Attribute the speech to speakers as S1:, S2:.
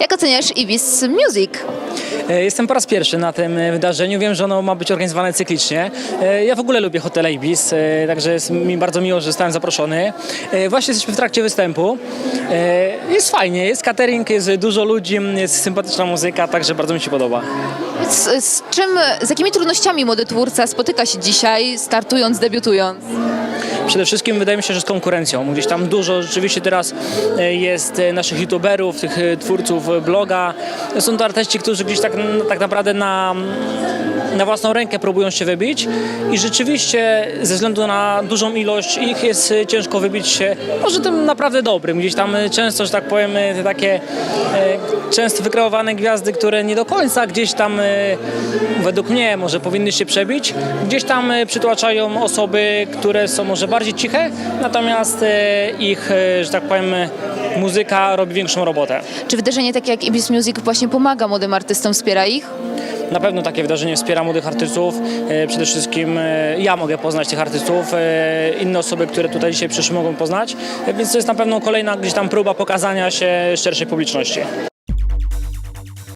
S1: Jak oceniasz Ibis Music?
S2: E, Jestem po raz pierwszy na tym e, wydarzeniu. Wiem, że ono ma być organizowane cyklicznie. E, Ja w ogóle lubię hotele Ibis, także jest mi bardzo miło, że zostałem zaproszony. Właśnie jesteśmy w trakcie występu. Jest fajnie, jest catering, jest dużo ludzi, jest sympatyczna muzyka, także bardzo mi się podoba.
S1: Z, z czym, z jakimi trudnościami młody twórca spotyka się dzisiaj, startując, debiutując?
S2: Przede wszystkim wydaje mi się, że z konkurencją. Gdzieś tam dużo rzeczywiście teraz e, jest e, naszych youtuberów, tych e, twórców bloga. Są to artyści, którzy gdzieś tak, tak naprawdę na, na własną rękę próbują się wybić i rzeczywiście ze względu na dużą ilość ich jest ciężko wybić się może tym naprawdę dobrym. Gdzieś tam często, że tak powiem, te takie e, często wykreowane gwiazdy, które nie do końca gdzieś tam e, według mnie może powinny się przebić, gdzieś tam e, przytłaczają osoby, które są może bardziej ciche, natomiast ich, że tak powiem, muzyka robi większą robotę.
S1: Czy wydarzenie takie jak Ibis Music właśnie pomaga młodym artystom, wspiera ich?
S2: Na pewno takie wydarzenie wspiera młodych artystów. E, Przede wszystkim e, ja mogę poznać tych artystów, e, inne osoby, które tutaj dzisiaj przyszły mogą poznać, więc to jest na pewno kolejna gdzieś tam próba pokazania się szerszej publiczności.